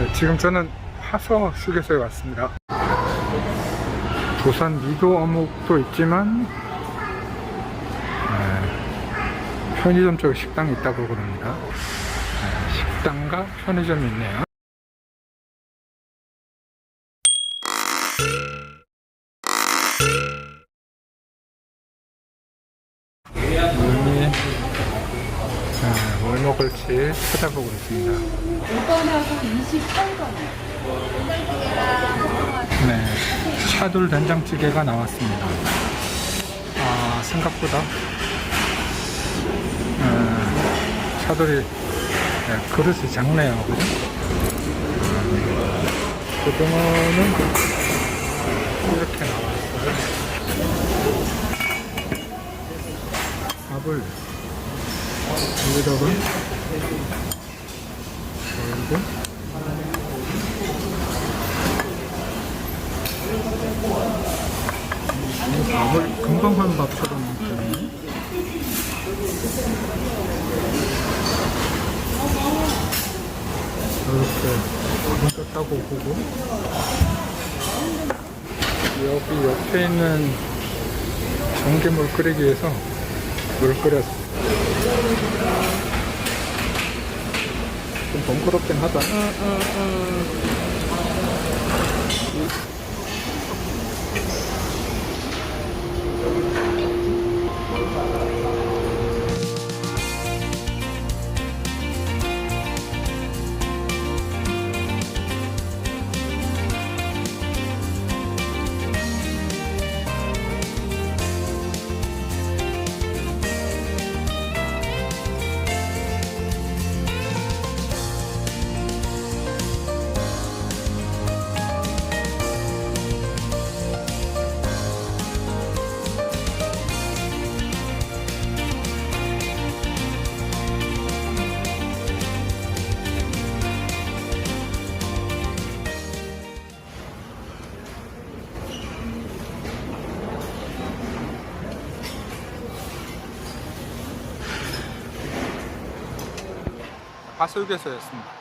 네, 지금 저는 하서 휴게소에 왔습니다. 부산 미도 어묵도 있지만 네, 편의점 쪽에 식당이 있다고 그럽니다. 네, 식당과 편의점이 있네요. 여기 네, 뭘 먹을지 찾아보고 있습니다. 5번하고 28번. 네, 차돌 된장찌개가 나왔습니다. 아, 생각보다 네, 차돌이 네, 그릇이 작네요. 그죠? 음, 고등어는 이렇게 나왔어요. 밥을 여기다가 그리고 이 밥을 금방 한 밥처럼 되네. 이렇게 밥은 떴다고 보고 여기 옆에 있는 전기물 끓이기 위해서 물 끓였어. 좀 번거롭긴 하다. 하술교서였습니다.